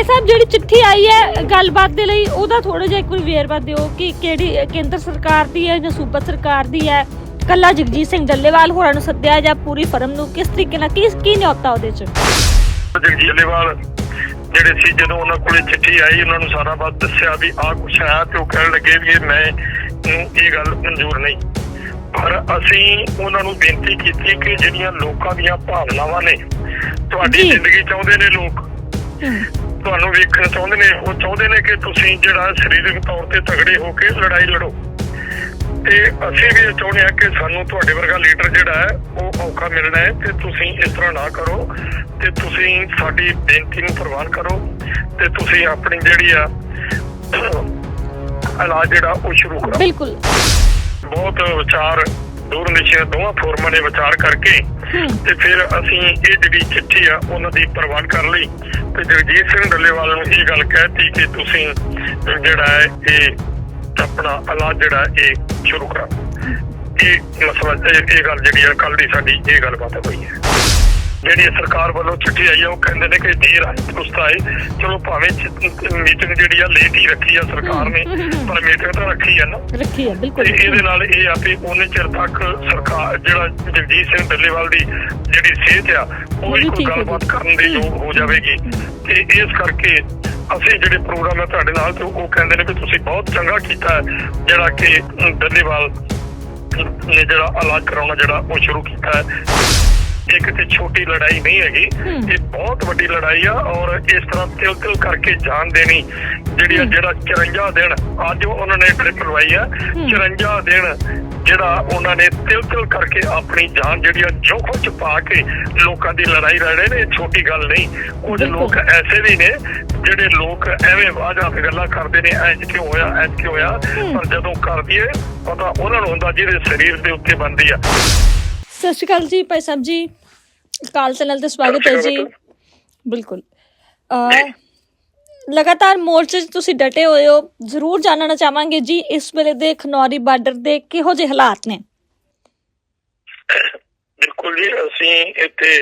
ਭਾਈ ਸਾਹਿਬ ਜਿਹੜੀ ਚਿੱਠੀ ਆਈ ਹੈ ਗੱਲਬਾਤ ਦੇ ਲਈ ਉਹਦਾ ਥੋੜਾ ਜਿਹਾ ਇੱਕ ਵਾਰ ਵੇਰਵਾ ਦਿਓ ਕਿ ਕਿਹੜੀ ਕੇਂਦਰ ਸਰਕਾਰ ਦੀ ਹੈ ਜਾਂ ਸੂਬਾ ਸਰਕਾਰ ਦੀ ਹੈ? ਕੱਲਾ ਜਗਜੀਤ ਸਿੰਘ ਡੱਲੇਵਾਲ ਹੋਰਾਂ ਨੂੰ ਸੱਦਿਆ ਜਾਂ ਪੂਰੀ ਫਰਮ ਨੂੰ? ਕਿਸ ਤਰੀਕੇ ਨਾਲ ਕੀ ਕੀ ਨਿਯੋਤਾ ਉਹਦੇ ਚ? ਜਿਹੜੇ ਸੀ ਜਦੋਂ ਉਹਨਾਂ ਕੋਲੇ ਚਿੱਠੀ ਆਈ ਉਹਨਾਂ ਨੂੰ ਸਾਰਾ ਬਾਤ ਦੱਸਿਆ ਵੀ ਆਹ ਕੁਛ ਹੈ ਤੇ ਉਹ ਕਹਿਣ ਲੱਗੇ ਵੀ ਮੈਂ ਇਹ ਗੱਲ ਮਨਜ਼ੂਰ ਨਹੀਂ। ਪਰ ਅਸੀਂ ਉਹਨਾਂ ਨੂੰ ਬੇਨਤੀ ਕੀਤੀ ਕਿ ਜਿਹੜੀਆਂ ਲੋਕਾਂ ਦੀਆਂ ਭਾਵਨਾਵਾਂ ਨੇ ਤੁਹਾਡੀ। ਜ਼ਿੰਦਗੀ ਚਾਹੁੰਦੇ ਨੇ ਲੋਕ। ਤੁਹਾਨੂੰ ਵੇਖਣਾ ਚਾਹੁੰਦੇ ਨੇ ਉਹ ਚਾਹੁੰਦੇ ਨੇ ਕਿ ਤੁਸੀਂ ਜਿਹੜਾ ਸਰੀਰਕ ਤੌਰ ਤੇ ਤਗੜੇ ਹੋ ਕੇ ਲੜਾਈ ਲੜੋ। ਤੇ ਅਸੀਂ ਵੀ ਇਹ ਚਾਹੁੰਦੇ ਹਾਂ ਕਿ ਸਾਨੂੰ ਤੁਹਾਡੇ ਵਰਗਾ ਲੀਡਰ ਜਿਹੜਾ ਹੈ ਉਹ ਔਖਾ ਮਿਲਣਾ ਹੈ ਤੇ ਤੁਸੀਂ ਇਸ ਤਰ੍ਹਾਂ ਨਾ ਕਰੋ ਤੇ ਤੁਸੀਂ ਸਾਡੀ ਬੇਨਤੀ ਨੂੰ ਪ੍ਰਵਾਨ ਕਰੋ ਤੇ ਤੁਸੀਂ ਆਪਣੀ ਜਿਹੜੀ ਆ ਇਲਾਜ ਜਿਹੜਾ ਉਹ ਸ਼ੁਰੂ ਕਰੋ। ਬਿਲਕੁਲ। ਬਹੁਤ ਵਿਚਾਰ ਦੂਰ ਨਿਸ਼ਚੈ ਦੋਵਾਂ ਫੋਰਮਾਂ ਨੇ ਵਿਚਾਰ ਕਰਕੇ ਤੇ ਫਿਰ ਅਸੀਂ ਇਹ ਜਿਹੜੀ ਚਿੱਠੀ ਆ ਉਹਨਾਂ ਦੀ ਪ੍ਰਵਾਨ ਕਰ ਲਈ ਤੇ ਜਗਜੀਤ ਸਿੰਘ ਡੱਲੇਵਾਲ ਨੂੰ ਇਹ ਗੱਲ ਕਹਿਤੀ ਕਿ ਤੁਸੀਂ ਜਿਹੜਾ ਹੈ ਇਹ ਆਪਣਾ ਇਲਾਜ ਜਿਹੜਾ ਇਹ ਸ਼ੁਰੂ ਕਰਾ ਇਹ ਮਸਲਾ, ਇਹ ਇਹ ਗੱਲ ਜਿਹੜੀ ਆ ਕੱਲ ਦੀ ਸਾਡੀ ਇਹ ਗੱਲਬਾਤ ਹੋਈ ਹੈ। ਜਿਹੜੀ ਸਰਕਾਰ ਵੱਲੋਂ ਚਿੱਠੀ ਆਈ ਆ ਉਹ ਕਹਿੰਦੇ ਨੇ ਕਿ ਦੇਰ ਦੁਰਸਤ ਆਏ ਚਲੋ ਭਾਵੇਂ ਮੀਟਿੰਗ ਜਿਹੜੀ ਆ ਲੇਟ ਹੀ ਰੱਖੀ ਆ ਸਰਕਾਰ ਨੇ ਪਰ ਮੀਟਿੰਗ ਤਾਂ ਰੱਖੀ ਆ ਨਾ। ਰੱਖੀ ਹੈ ਤੇ ਬਿਲਕੁਲ ਇਹਦੇ ਨਾਲ ਇਹ ਆ ਵੀ ਉਹਨੇ ਚਿਰ ਤੱਕ ਸਰਕਾਰ ਜਿਹੜਾ ਜਗਜੀਤ ਸਿੰਘ ਡੱਲੇਵਾਲ ਦੀ ਜਿਹੜੀ ਸਿਹਤ ਆ ਉਹ ਵੀ ਕੋਈ ਹੋ ਗੱਲਬਾਤ। ਕਰਨ ਦੇ ਯੋਗ ਹੋ ਜਾਵੇਗੀ। ਤੇ ਇਸ ਕਰਕੇ ਅਸੀਂ ਜਿਹੜੇ ਪ੍ਰੋਗਰਾਮ ਹੈ ਤੁਹਾਡੇ ਨਾਲ ਤੇ ਉਹ ਕਹਿੰਦੇ ਨੇ ਵੀ ਤੁਸੀਂ ਬਹੁਤ ਚੰਗਾ ਕੀਤਾ ਹੈ ਜਿਹੜਾ ਕਿ ਡੱਲੇਵਾਲ ਨੇ ਜਿਹੜਾ ਇਲਾਜ ਕਰਾਉਣਾ ਜਿਹੜਾ ਉਹ ਸ਼ੁਰੂ ਕੀਤਾ ਹੈ। ਇਹ ਕਿਤੇ ਛੋਟੀ ਲੜਾਈ ਨਹੀਂ ਹੈਗੀ। ਇਹ ਬਹੁਤ ਵੱਡੀ ਲੜਾਈ ਆ ਔਰ ਇਸ ਤਰ੍ਹਾਂ ਤਿਲ ਤਿਲ ਕਰਕੇ ਜਾਨ ਦੇਣੀ ਜਿਹੜੀ। ਜਿਹੜਾ 54 ਦਿਨ ਅੱਜ ਉਹਨਾਂ ਨੇ ਟ੍ਰਿਪ ਲਵਾਈ ਆ 54 ਦਿਨ ਜਿਹੜਾ ਉਹਨਾਂ ਨੇ ਤਿਲ ਤਿਲ ਕਰਕੇ ਆਪਣੀ ਜਾਨ ਜਿਹੜੀ ਆ ਜੋਖਮ ਚ ਪਾ ਕੇ ਲੋਕਾਂ ਦੀ ਲੜਾਈ ਲੜ ਰਹੇ ਨੇ ਇਹ ਛੋਟੀ ਗੱਲ ਨਹੀਂ ਕੁਝ। ਲੋਕ ਐਸੇ ਵੀ ਨੇ ਜਿਹੜੇ ਲੋਕ ਐਵੇਂ ਵਾਜਾ ਕੇ ਗੱਲਾਂ ਕਰਦੇ ਨੇ ਐਂ ਕਿਉਂ ਹੋਇਆ ਐਂ ਕਿਉਂ ਹੋਇਆ। ਪਰ ਜਦੋਂ ਕਰਦੀ ਏ ਪਤਾ ਉਹਨਾਂ ਨੂੰ ਹੁੰਦਾ ਜਿਹਦੇ ਸਰੀਰ ਦੇ ਉੱਤੇ ਬੰਦੀ ਆ ਸਤਿ ਸ਼੍ਰੀ ਅਕਾਲ ਜੀ ਭਾਈ ਸਾਹਿਬ ਜੀ। ਕਾਲ ਚੈਨਲ ਤੇ ਸਵਾਗਤ ਹੈ ਜੀ। ਬਿਲਕੁਲ। ਅ ਲਗਾਤਾਰ ਮੋਰਚੇ 'ਚ ਤੁਸੀਂ ਡਟੇ ਹੋਏ ਹੋ। ਜ਼ਰੂਰ ਜਾਣਨਾ ਚਾਹਾਂਗੇ ਜੀ ਇਸ ਵੇਲੇ ਦੇ ਖਨੌਰੀ ਬਾਰਡਰ ਦੇ ਕਿਹੋ ਜਿਹੇ ਹਾਲਾਤ ਨੇ? ਬਿਲਕੁਲ ਜੀ ਅਸੀਂ ਇੱਥੇ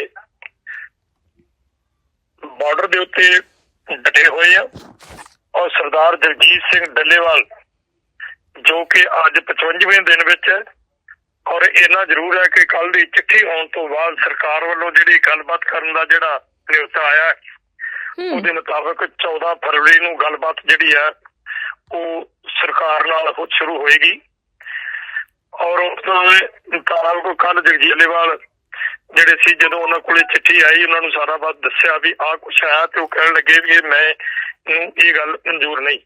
ਬਾਰਡਰ ਦੇ ਉੱਤੇ ਡਟੇ ਹੋਏ ਆ ਔਰ ਸਰਦਾਰ ਜਗਜੀਤ ਸਿੰਘ ਡੱਲੇਵਾਲ ਜੋ ਕਿ ਅੱਜ 55ਵੇਂ ਦਿਨ ਵਿੱਚ ਹੈ ਔਰ ਇਹਨਾਂ ਜ਼ਰੂਰ ਹੈ ਕਿ ਕੱਲ ਦੀ ਚਿੱਠੀ ਆਉਣ ਤੋਂ ਬਾਅਦ ਸਰਕਾਰ ਵੱਲੋਂ ਜਿਹੜੀ ਗੱਲਬਾਤ ਕਰਨ ਦਾ ਜਿਹੜਾ ਨਿਯੁਕਤ ਆਇਆ ਉਹਦੇ ਮੁਤਾਬਕ 14 ਫਰਵਰੀ ਨੂੰ ਗੱਲਬਾਤ ਜਿਹੜੀ ਹੈ ਉਹ ਸਰਕਾਰ ਨਾਲ ਹੋ ਸ਼ੁਰੂ ਹੋਏਗੀ। ਔਰ ਉਸ ਤੋਂ ਮੁਤਾਬਕ ਕੱਲ ਜਗਜੀਲੇਵਾਲ ਜਿਹੜੇ ਸੀ ਜਦੋਂ ਉਹਨਾਂ ਕੋਲੇ ਚਿੱਠੀ ਆਈ ਉਹਨਾਂ ਨੂੰ ਸਾਰਾ ਬਾਤ ਦੱਸਿਆ ਵੀ ਆਹ ਕੁਛ ਹੈ ਤੇ ਉਹ ਕਹਿਣ ਲੱਗੇ ਵੀ ਮੈਂ ਨੂੰ ਇਹ ਗੱਲ ਮਨਜ਼ੂਰ ਨਹੀਂ।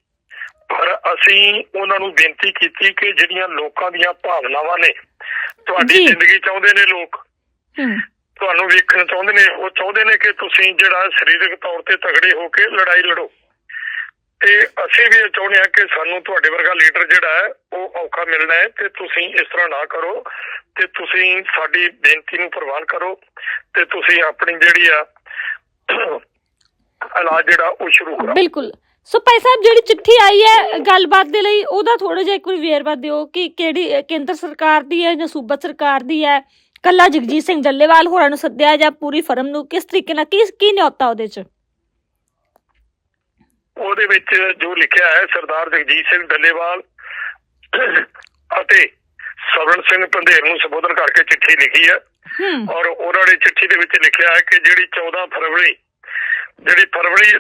ਪਰ ਅਸੀਂ ਉਹਨਾਂ ਨੂੰ ਬੇਨਤੀ ਕੀਤੀ ਕਿ ਜਿਹੜੀਆਂ ਲੋਕਾਂ ਦੀਆਂ ਭਾਵਨਾਵਾਂ ਨੇ ਤੁਹਾਡੀ। ਜ਼ਿੰਦਗੀ ਚਾਹੁੰਦੇ ਨੇ ਲੋਕ? ਤੁਹਾਨੂੰ ਵੇਖਣਾ ਚਾਹੁੰਦੇ ਨੇ ਉਹ ਚਾਹੁੰਦੇ ਨੇ ਕਿ ਤੁਸੀਂ ਜਿਹੜਾ ਸਰੀਰਕ ਤੌਰ ਤੇ ਤਗੜੇ ਹੋ ਕੇ ਲੜਾਈ ਲੜੋ। ਤੇ ਅਸੀਂ ਵੀ ਇਹ ਚਾਹੁੰਦੇ ਹਾਂ ਕਿ ਸਾਨੂੰ ਤੁਹਾਡੇ ਵਰਗਾ ਲੀਡਰ ਜਿਹੜਾ ਹੈ ਉਹ ਔਖਾ ਮਿਲਣਾ ਹੈ ਤੇ ਤੁਸੀਂ ਇਸ ਤਰ੍ਹਾਂ ਨਾ ਕਰੋ ਤੇ ਤੁਸੀਂ ਸਾਡੀ ਬੇਨਤੀ ਨੂੰ ਪ੍ਰਵਾਨ ਕਰੋ ਤੇ ਤੁਸੀਂ ਆਪਣੀ ਜਿਹੜੀ ਆ ਇਲਾਜ ਜਿਹੜਾ ਉਹ ਸ਼ੁਰੂ ਕਰੋ ਬਿਲਕੁਲ। ਸੋ ਭਾਈ ਸਾਹਿਬ ਜਿਹੜੀ ਚਿੱਠੀ ਆਈ ਹੈ ਗੱਲਬਾਤ ਦੇ ਲਈ ਉਹਦਾ ਥੋੜਾ ਜਿਹਾ ਇੱਕ ਵਾਰ ਵੇਰਵਾ ਦਿਓ ਕਿ ਕਿਹੜੀ ਕੇਂਦਰ ਸਰਕਾਰ ਦੀ ਹੈ ਜਾਂ ਸੂਬਾ ਸਰਕਾਰ ਦੀ ਹੈ? ਕੱਲਾ ਜਗਜੀਤ ਸਿੰਘ ਡੱਲੇਵਾਲ ਹੋਰਾਂ ਨੂੰ ਸੱਦਿਆ ਜਾਂ ਪੂਰੀ ਫਰਮ ਨੂੰ? ਕਿਸ ਤਰੀਕੇ ਨਾਲ ਕੀ ਕੀ ਨਿਯੋਤਾ ਉਹਦੇ ਚ? ਉਹਦੇ ਵਿੱਚ ਜੋ ਲਿਖਿਆ ਹੈ ਸਰਦਾਰ ਜਗਜੀਤ ਸਿੰਘ ਡੱਲੇਵਾਲ ਅਤੇ ਸਵਰਨ ਸਿੰਘ ਪੰਧੇਰ ਨੂੰ ਸੰਬੋਧਨ ਕਰਕੇ ਚਿੱਠੀ ਲਿਖੀ ਹੈ। ਔਰ ਉਹਨਾਂ ਨੇ ਚਿੱਠੀ ਦੇ ਵਿੱਚ ਲਿਖਿਆ ਹੈ ਕਿ ਜਿਹੜੀ 14 ਫਰਵਰੀ ਜਿਹੜੀ ਫਰਵਰੀ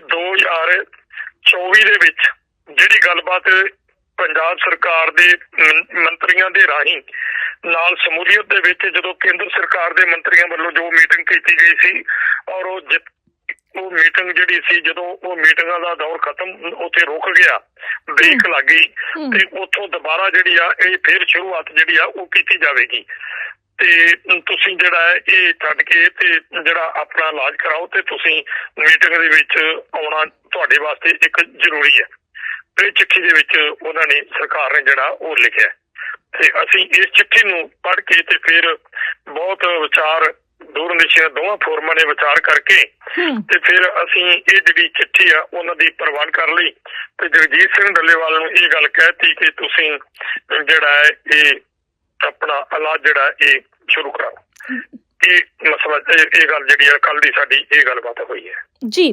2024 ਦੇ ਵਿੱਚ ਜਿਹੜੀ ਗੱਲਬਾਤ ਪੰਜਾਬ ਸਰਕਾਰ ਦੇ ਮੰਤਰੀਆਂ ਦੇ ਰਾਹੀਂ ਨਾਲ ਸਮੂਲੀਅਤ ਦੇ ਵਿੱਚ ਜਦੋਂ ਕੇਂਦਰ ਸਰਕਾਰ ਦੇ ਮੰਤਰੀਆਂ ਵੱਲੋਂ ਜੋ ਮੀਟਿੰਗ ਕੀਤੀ ਗਈ ਸੀ ਔਰ ਉਹ ਉਹ ਮੀਟਿੰਗ ਜਿਹੜੀ ਸੀ ਜਦੋਂ ਉਹ ਮੀਟਿੰਗਾਂ ਦਾ ਦੌਰ ਖਤਮ ਉੱਥੇ ਰੁਕ ਗਿਆ ਬ੍ਰੇਕ ਲੱਗ ਗਈ। ਤੇ ਉੱਥੋਂ ਦੁਬਾਰਾ ਜਿਹੜੀ ਆ ਇਹ ਫਿਰ ਸ਼ੁਰੂਆਤ ਜਿਹੜੀ ਆ ਉਹ ਕੀਤੀ ਜਾਵੇਗੀ ਤੇ ਤੁਸੀਂ ਜਿਹੜਾ ਇਹ ਛੱਡ ਕੇ ਤੇ ਜਿਹੜਾ ਆਪਣਾ ਇਲਾਜ ਕਰਾਓ ਤੇ ਤੁਸੀਂ ਮੀਟਿੰਗ ਦੇ ਵਿੱਚ ਆਉਣਾ ਤੁਹਾਡੇ ਵਾਸਤੇ ਇੱਕ ਜ਼ਰੂਰੀ ਹੈ। ਤੇ ਚਿੱਠੀ ਦੇ ਵਿੱਚ ਉਹਨਾਂ ਨੇ ਸਰਕਾਰ ਨੇ ਜਿਹੜਾ ਉਹ ਲਿਖਿਆ। ਤੇ ਅਸੀਂ ਇਸ ਚਿੱਠੀ ਨੂੰ ਪੜ੍ਹ ਕੇ ਤੇ ਫਿਰ ਬਹੁਤ ਵਿਚਾਰ ਦੂਰ ਨਿਸ਼ਚੈ ਦੋਵਾਂ ਫੋਰਮਾਂ ਨੇ ਵਿਚਾਰ ਕਰਕੇ ਤੇ ਫਿਰ ਅਸੀਂ ਇਹ ਜਿਹੜੀ ਚਿੱਠੀ ਆ ਉਹਨਾਂ ਦੀ ਪ੍ਰਵਾਨ ਕਰ ਲਈ। ਤੇ ਜਗਜੀਤ ਸਿੰਘ ਡੱਲੇਵਾਲ ਨੂੰ ਇਹ ਗੱਲ ਕਹਿਤੀ ਕਿ ਤੁਸੀਂ ਜਿਹੜਾ ਇਹ ਆਪਣਾ ਇਲਾਜ ਜਿਹੜਾ ਇਹ ਸ਼ੁਰੂ ਕਰਾਓ ਇਹ ਮਸਲਾ ਇਹ ਗੱਲ ਜਿਹੜੀ ਆ ਕੱਲ ਦੀ ਸਾਡੀ ਇਹ ਗੱਲਬਾਤ ਹੋਈ ਹੈ। ਜੀ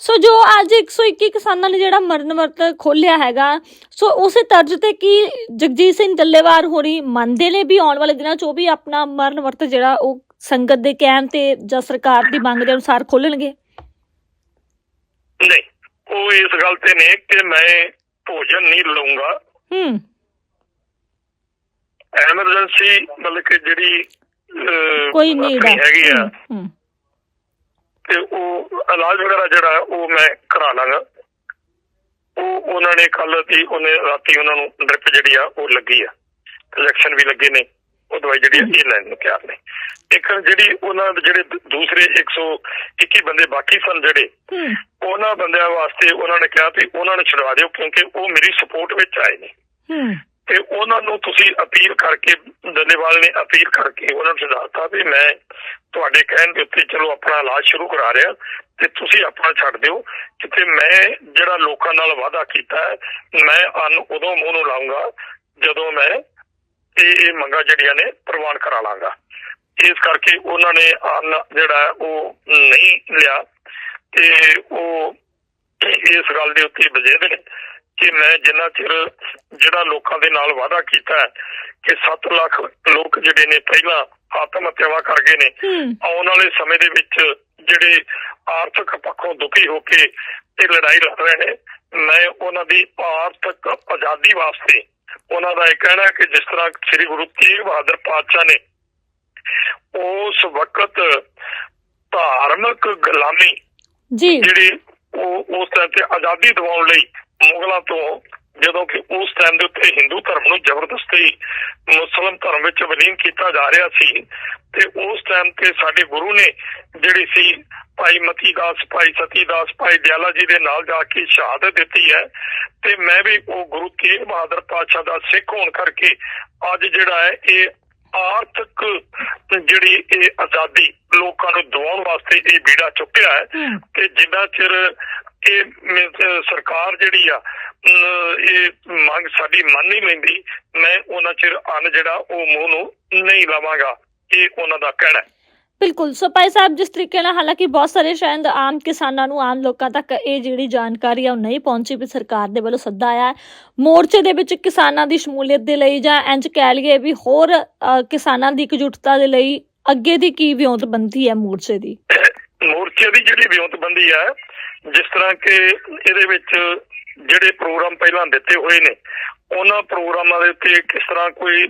ਸੋ ਜੋ ਅੱਜ 121 ਕਿਸਾਨਾਂ ਨੇ ਜਿਹੜਾ ਮਰਨ ਵਰਤ ਖੋਲਿਆ ਹੈਗਾ ਸੋ ਉਸੇ ਤਰਜ਼ ਤੇ ਕੀ ਜਗਜੀਤ ਸਿੰਘ ਡੱਲੇਵਾਲ ਹੋਰੀ ਮੰਨਦੇ ਨੇ ਵੀ ਆਉਣ ਵਾਲੇ ਦਿਨਾਂ 'ਚ ਉਹ ਵੀ ਆਪਣਾ ਮਰਨ ਵਰਤ ਜਿਹੜਾ ਉਹ ਸੰਗਤ ਦੇ ਕਹਿਣ ਤੇ ਜਾਂ ਸਰਕਾਰ ਦੀ ਮੰਗ ਦੇ ਅਨੁਸਾਰ ਖੋਲਣਗੇ ਨਹੀਂ ਉਹ ਇਸ ਗੱਲ ਤੇ ਨੇ ਕਿ ਮੈਂ ਭੋਜਨ ਨਹੀਂ ਲਊਂਗਾ। ਹੂੰ। ਐਮਰਜੈਂਸੀ ਮਤਲਬ ਕਿ ਜਿਹੜੀ ਕੋਈ ਨੀਡ ਹੈਗੀ ਆ। ਤੇ ਉਹ ਇਲਾਜ ਵਗੈਰਾ ਜਿਹੜਾ ਉਹ ਮੈਂ ਕਰਾ ਲਾਂਗਾ। ਉਹ ਉਹਨਾਂ ਨੇ ਕੱਲ ਦੀ ਉਹਨੇ ਰਾਤੀ ਉਹਨਾਂ ਨੂੰ ਡ੍ਰਿਪ ਜਿਹੜੀ ਆ ਉਹ ਲੱਗੀ ਆ। ਇੰਜੈਕਸ਼ਨ ਵੀ ਲੱਗੇ ਨੇ ਉਹ ਦਵਾਈ ਜਿਹੜੀ ਇਹ ਲੈਣ ਨੂੰ ਤਿਆਰ ਨੇ। ਇੱਕ ਜਿਹੜੀ ਉਹਨਾਂ ਦੇ ਜਿਹੜੇ ਦੂਸਰੇ 121 ਬੰਦੇ ਬਾਕੀ ਸਨ ਜਿਹੜੇ ਉਹਨਾਂ ਬੰਦਿਆਂ ਵਾਸਤੇ ਉਹਨਾਂ ਨੇ ਕਿਹਾ ਵੀ ਉਹਨਾਂ ਨੂੰ ਛੁਡਵਾ ਦਿਓ ਕਿਉਂਕਿ ਉਹ ਮੇਰੀ ਸਪੋਰਟ ਵਿੱਚ ਆਏ ਨੇ। ਹੂੰ। ਤੇ ਉਹਨਾਂ ਨੂੰ ਤੁਸੀਂ ਅਪੀਲ ਕਰਕੇ ਡੱਲੇਵਾਲ ਨੇ ਅਪੀਲ ਕਰਕੇ ਉਹਨਾਂ ਨੂੰ ਸੁਝਾਤਾ ਵੀ ਮੈਂ ਤੁਹਾਡੇ ਕਹਿਣ ਦੇ ਉੱਤੇ ਚਲੋ ਆਪਣਾ ਇਲਾਜ ਸ਼ੁਰੂ ਕਰਾ ਰਿਹਾ, ਤੇ ਤੁਸੀਂ ਆਪਣਾ ਛੱਡ ਦਿਓ, ਕਿਤੇ ਮੈਂ ਜਿਹੜਾ ਲੋਕਾਂ ਨਾਲ ਵਾਅਦਾ ਕੀਤਾ, ਮੈਂ ਅੰਨ ਉਦੋਂ ਮੂੰਹ ਨੂੰ ਲਾਉਂਗਾ ਜਦੋਂ ਮੈਂ ਇਹ ਇਹ ਮੰਗਾਂ ਜਿਹੜੀਆਂ ਨੇ ਪ੍ਰਵਾਨ ਕਰਾ ਲਾਂਗਾ। ਇਸ ਕਰਕੇ ਉਹਨਾਂ ਨੇ ਅੰਨ ਜਿਹੜਾ ਉਹ ਨਹੀਂ ਲਿਆ, ਤੇ ਉਹ ਇਸ ਗੱਲ ਦੇ ਉੱਤੇ ਵਜੇਦ ਨੇ ਕਿ ਮੈਂ ਜਿੰਨਾ ਚਿਰ ਜਿਹੜਾ ਲੋਕਾਂ ਦੇ ਨਾਲ ਵਾਅਦਾ ਕੀਤਾ ਹੈ ਕਿ 7 ਲੱਖ ਲੋਕ ਜਿਹੜੇ ਨੇ ਪਹਿਲਾਂ ਆਤਮ ਹੱਤਿਆਵਾਂ ਕਰ ਗਏ ਨੇ ਆਉਣ ਵਾਲੇ ਸਮੇਂ ਦੇ ਵਿੱਚ ਜਿਹੜੇ ਆਰਥਿਕ ਪੱਖੋਂ ਦੁਖੀ ਹੋ ਕੇ ਇਹ ਲੜਾਈ ਲੜ ਰਹੇ ਨੇ ਮੈਂ ਉਹਨਾਂ ਦੀ ਆਰਥਿਕ ਆਜ਼ਾਦੀ ਵਾਸਤੇ ਉਹਨਾਂ ਦਾ ਇਹ ਕਹਿਣਾ ਕਿ ਜਿਸ ਤਰ੍ਹਾਂ ਸ੍ਰੀ ਗੁਰੂ ਤੇਗ ਬਹਾਦਰ ਪਾਤਸ਼ਾਹ ਨੇ ਉਸ ਵਕਤ ਧਾਰਮਿਕ ਗੁਲਾਮੀ ਜੀ। ਜਿਹੜੀ ਉਹ ਉਸ ਟਾਈਮ ਤੇ ਆਜ਼ਾਦੀ ਦਿਵਾਉਣ ਲਈ ਮੁਗਲਾਂ ਤੋਂ ਜਦੋਂ ਕਿ ਉਸ ਟਾਈਮ ਦੇ ਉੱਤੇ ਹਿੰਦੂ ਧਰਮ ਨੂੰ ਜ਼ਬਰਦਸਤੀ ਮੁਸਲਮ ਧਰਮ ਵਿੱਚ ਵਿਲੀਨ ਕੀਤਾ ਜਾ ਰਿਹਾ ਸੀ ਤੇ ਉਸ ਟਾਈਮ ਤੇ ਸਾਡੇ ਗੁਰੂ ਨੇ ਜਿਹੜੀ ਸੀ ਭਾਈ ਮਤੀ ਦਾਸ ਭਾਈ ਸਤੀ ਦਾਸ ਭਾਈ ਦਿਆਲਾ ਜੀ ਦੇ ਨਾਲ ਜਾ ਕੇ ਸ਼ਹਾਦਤ ਦਿੱਤੀ ਹੈ ਤੇ ਮੈਂ ਵੀ ਉਹ ਗੁਰੂ ਤੇਗ ਬਹਾਦਰ ਪਾਤਸ਼ਾਹ ਦਾ ਸਿੱਖ ਹੋਣ ਕਰਕੇ ਅੱਜ ਜਿਹੜਾ ਹੈ ਇਹ ਆਰਥਿਕ ਜਿਹੜੀ ਇਹ ਆਜ਼ਾਦੀ ਲੋਕਾਂ ਨੂੰ ਦਿਵਾਉਣ ਵਾਸਤੇ ਇਹ ਬੀੜਾ ਚੁੱਕਿਆ ਹੈ ਹੂੰ। ਤੇ ਜਿੰਨਾ ਚਿਰ ਇਹ ਸਰਕਾਰ ਜਿਹੜੀ ਆ ਇਹ ਮੰਗ ਸਾਡੀ ਮੰਨ ਨਹੀਂ ਲੈਂਦੀ। ਮੈਂ ਉਹਨਾਂ ਚਿਰ ਅੰਨ ਜਿਹੜਾ ਉਹ ਮੂੰਹ ਨੂੰ ਨਹੀਂ ਲਾਵਾਂਗਾ। ਇਹ ਉਹਨਾਂ ਦਾ ਕਹਿਣਾ ਹੈ। ਬਿਲਕੁਲ। ਸੋ ਭਾਈ ਸਾਹਿਬ ਜਿਸ ਤਰੀਕੇ ਨਾਲ ਹਾਲਾਂਕਿ ਬਹੁਤ ਸਾਰੇ ਸ਼ਾਇਦ ਆਮ ਕਿਸਾਨਾਂ ਨੂੰ ਆਮ ਲੋਕਾਂ ਤੱਕ ਇਹ ਜਿਹੜੀ ਜਾਣਕਾਰੀ ਆ ਉਹ ਨਹੀਂ ਪਹੁੰਚੀ ਵੀ ਸਰਕਾਰ ਦੇ ਵੱਲੋਂ ਸੱਦਾ ਆਇਆ ਹੈ। ਮੋਰਚੇ ਦੇ ਵਿੱਚ ਕਿਸਾਨਾਂ ਦੀ ਸ਼ਮੂਲੀਅਤ ਦੇ ਲਈ ਜਾਂ ਇੰਜ ਕਹਿ ਲਈਏ ਵੀ ਹੋਰ ਕਿਸਾਨਾਂ ਦੀ ਇਕਜੁੱਟਤਾ ਦੇ ਲਈ ਅੱਗੇ ਦੀ ਕੀ ਵਿਉਂਤਬੰਦੀ ਹੈ ਮੋਰਚੇ ਦੀ? ਮੋਰਚੇ ਦੀ ਜਿਹੜੀ ਵਿਉਂਤਬੰਦੀ ਹੈ ਜਿਸ ਤਰ੍ਹਾਂ ਕਿ ਇਹਦੇ ਵਿੱਚ ਜਿਹੜੇ ਪ੍ਰੋਗਰਾਮ ਪਹਿਲਾਂ ਦਿੱਤੇ ਹੋਏ ਨੇ, ਉਹਨਾਂ ਪ੍ਰੋਗਰਾਮਾਂ ਦੇ ਉੱਤੇ ਕਿਸ ਤਰ੍ਹਾਂ ਕੋਈ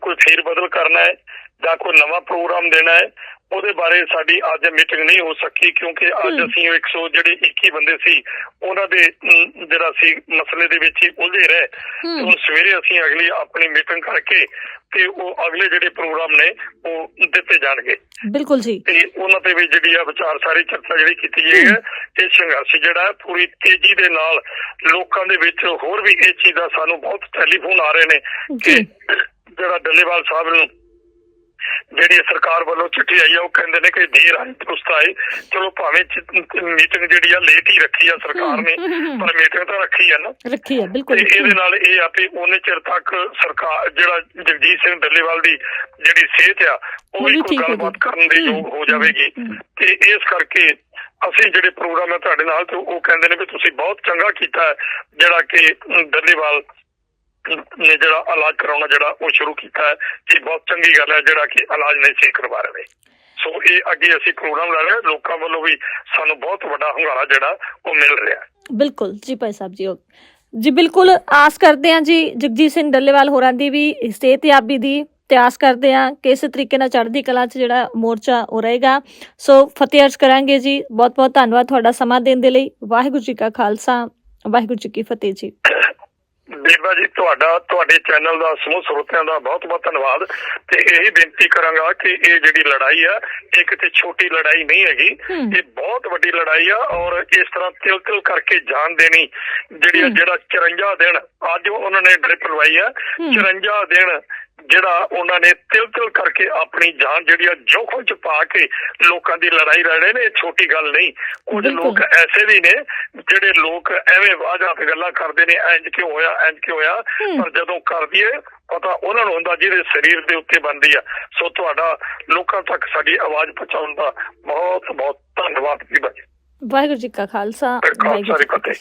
ਕੋਈ ਫੇਰ ਬਦਲ ਕਰਨਾ ਹੈ ਜਾਂ ਕੋਈ ਨਵਾਂ ਪ੍ਰੋਗਰਾਮ ਦੇਣਾ ਹੈ ਉਹਦੇ ਬਾਰੇ ਸਾਡੀ ਅੱਜ ਮੀਟਿੰਗ ਨਹੀਂ ਹੋ ਸਕੀ ਕਿਉਂਕਿ ਅੱਜ। ਅਸੀਂ 100 ਜਿਹੜੇ 21 ਬੰਦੇ ਸੀ ਉਹਨਾਂ ਦੇ ਜਿਹੜਾ ਸੀ ਮਸਲੇ ਦੇ ਵਿੱਚ ਹੀ ਉਲਝੇ ਰਹੇ। ਤੇ ਸਵੇਰੇ ਅਸੀਂ ਅਗਲੀ ਆਪਣੀ ਮੀਟਿੰਗ ਕਰਕੇ ਤੇ ਉਹ ਅਗਲੇ ਜਿਹੜੇ ਪ੍ਰੋਗਰਾਮ ਨੇ ਉਹ ਦਿੱਤੇ ਜਾਣਗੇ। ਬਿਲਕੁਲ ਜੀ। ਤੇ ਉਹਨਾਂ ਤੇ ਵੀ ਜਿਹੜੀ ਆ ਵਿਚਾਰ ਸਾਰੀ ਚਰਚਾ ਜਿਹੜੀ ਕੀਤੀ ਗਈ ਹੈ ਇਹ ਸੰਘਰਸ਼ ਜਿਹੜਾ ਹੈ ਪੂਰੀ ਤੇਜ਼ੀ ਦੇ ਨਾਲ ਲੋਕਾਂ ਦੇ ਵਿੱਚ ਹੋਰ ਵੀ ਇਸ ਚੀਜ਼ ਦਾ ਸਾਨੂੰ ਬਹੁਤ ਟੈਲੀਫੋਨ ਆ ਰਹੇ ਨੇ ਕਿ। ਜਿਹੜਾ ਡੱਲੇਵਾਲ ਸਾਹਿਬ ਨੂੰ ਜਿਹੜੀ ਸਰਕਾਰ ਵੱਲੋਂ ਚਿੱਠੀ ਆਈ ਆ ਉਹ ਕਹਿੰਦੇ ਨੇ ਕਿ ਦੇਰ ਆਈ ਦੁਰਸਤ ਆਈ ਚਲੋ ਭਾਵੇਂ ਮੀਟਿੰਗ ਜਿਹੜੀ ਆ ਲੇਟ ਹੀ ਰੱਖੀ ਆ ਸਰਕਾਰ ਨੇ। ਪਰ ਮੀਟਿੰਗ ਤਾਂ ਰੱਖੀ ਆ ਨਾ ਰੱਖੀ ਤੇ ਬਿਲਕੁਲ ਇਹਦੇ ਨਾਲ ਇਹ ਆ ਵੀ ਉਹਨੇ ਚਿਰ ਤੱਕ ਸਰਕਾਰ ਜਿਹੜਾ ਜਗਜੀਤ ਸਿੰਘ ਡੱਲੇਵਾਲ ਦੀ ਜਿਹੜੀ ਸਿਹਤ ਆ ਉਹ ਵੀ ਕੋਈ ਗੱਲਬਾਤ। ਕਰਨ ਦੇ ਯੋਗ ਹੋ ਜਾਵੇਗੀ। ਤੇ ਇਸ ਕਰਕੇ ਅਸੀਂ ਜਿਹੜੇ ਪ੍ਰੋਗਰਾਮ ਹੈ ਤੁਹਾਡੇ ਨਾਲ ਤੇ ਉਹ ਕਹਿੰਦੇ ਨੇ ਵੀ ਤੁਸੀਂ ਬਹੁਤ ਚੰਗਾ ਕੀਤਾ ਜਿਹੜਾ ਕਿ ਡੱਲੇਵਾਲ ਨੇ ਜਿਹੜਾ ਇਲਾਜ ਕਰਾਉਣਾ ਜਿਹੜਾ ਉਹ ਸ਼ੁਰੂ ਕੀਤਾ ਹੈ ਇਹ ਬਹੁਤ ਚੰਗੀ ਗੱਲ ਹੈ ਜਿਹੜਾ ਕਿ ਇਲਾਜ ਨਹੀਂ ਸੀ ਕਰਵਾ ਰਹੇ। ਸੋ ਇਹ ਅੱਗੇ ਅਸੀਂ ਪ੍ਰੋਗਰਾਮ ਲਾ ਰਹੇ ਲੋਕਾਂ ਵੱਲੋਂ ਵੀ ਸਾਨੂੰ ਬਹੁਤ ਵੱਡਾ ਹੁੰਗਾਰਾ ਜਿਹੜਾ ਉਹ ਮਿਲ ਰਿਹਾ ਬਿਲਕੁਲ, ਜੀ ਭਾਈ ਸਾਹਿਬ ਜੀ ਜੀ ਬਿਲਕੁਲ, ਆਸ ਕਰਦੇ ਹਾਂ ਜੀ, ਜਗਜੀਤ ਸਿੰਘ ਡੱਲੇਵਾਲ ਹੋਰਾਂ ਦੀ ਵੀ ਸਿਹਤਯਾਬੀ ਦੀ ਤੇ ਆਸ ਕਰਦੇ ਹਾਂ ਕਿ ਇਸੇ ਤਰੀਕੇ ਨਾਲ ਚੜ੍ਹਦੀ ਕਲਾ 'ਚ ਜਿਹੜਾ ਮੋਰਚਾ ਉਹ ਰਹੇਗਾ। ਸੋ ਫਤਿਹ ਅਰਜ਼ ਕਰਾਂਗੇ ਜੀ ਬਹੁਤ ਬਹੁਤ ਧੰਨਵਾਦ ਤੁਹਾਡਾ ਸਮਾਂ ਦੇਣ ਦੇ ਲਈ। ਵਾਹਿਗੁਰੂ ਜੀ ਕਾ ਖਾਲਸਾ, ਵਾਹਿਗੁਰੂ ਜੀ ਕੀ ਫਤਿਹ ਜੀ। ਬੀਬਾ ਜੀ ਤੁਹਾਡਾ ਤੁਹਾਡੇ ਚੈਨਲ ਦਾ ਸਮੂਹ ਸਰੋਤਿਆਂ ਦਾ ਬਹੁਤ ਬਹੁਤ ਧੰਨਵਾਦ ਤੇ ਇਹੀ ਬੇਨਤੀ ਕਰਾਂਗਾ ਕਿ ਇਹ ਜਿਹੜੀ ਲੜਾਈ ਆ ਇਹ ਕਿਤੇ ਛੋਟੀ ਲੜਾਈ ਨਹੀਂ ਹੈਗੀ। ਇਹ ਬਹੁਤ ਵੱਡੀ ਲੜਾਈ ਆ ਔਰ ਇਸ ਤਰ੍ਹਾਂ ਤਿਲ ਤਿਲ ਕਰਕੇ ਜਾਨ ਦੇਣੀ ਜਿਹੜੀ। ਜਿਹੜਾ 54 ਦਿਨ ਅੱਜ ਉਹਨਾਂ ਨੇ ਡ੍ਰਿਪ ਲਵਾਈ ਆ ਹਮ। 54 ਦਿਨ ਜਿਹੜਾ ਉਹਨਾਂ ਨੇ ਤਿਲ ਤਿਲ ਕਰਕੇ ਆਪਣੀ ਜਾਨ ਜਿਹੜੀ ਆ ਜੋਖਮ ਚ ਪਾ ਕੇ ਲੋਕਾਂ ਦੀ ਲੜਾਈ ਲੜ ਰਹੇ ਨੇ ਇਹ ਛੋਟੀ ਗੱਲ ਨਹੀਂ ਕੁਝ। ਲੋਕ ਐਸੇ ਵੀ ਨੇ ਜਿਹੜੇ ਲੋਕ ਐਵੇਂ ਵਾਜਾ ਤੇ ਗੱਲਾਂ ਕਰਦੇ ਨੇ ਇੰਜ ਕਿਉਂ ਹੋਇਆ ਇੰਜ ਕਿਉਂ ਹੋਇਆ। ਪਰ ਜਦੋਂ ਕਰਦੀ ਹੈ ਪਤਾ ਉਹਨਾਂ ਨੂੰ ਹੁੰਦਾ ਜਿਹਦੇ ਸਰੀਰ ਦੇ ਉੱਤੇ ਬੰਦੀ ਆ ਸੋ ਤੁਹਾਡਾ ਲੋਕਾਂ ਤੱਕ ਸਾਡੀ ਆਵਾਜ਼ ਪਹੁੰਚਾਉਣ ਦਾ ਬਹੁਤ ਬਹੁਤ ਧੰਨਵਾਦ ਜੀ ਬਾਜੀ ਵਾਹਿਗੁਰੂ ਜੀ ਕਾ ਖਾਲਸਾ ਵਾਹਿਗੁਰੂ ਜੀ ਕੀ। ਫਤਿਹ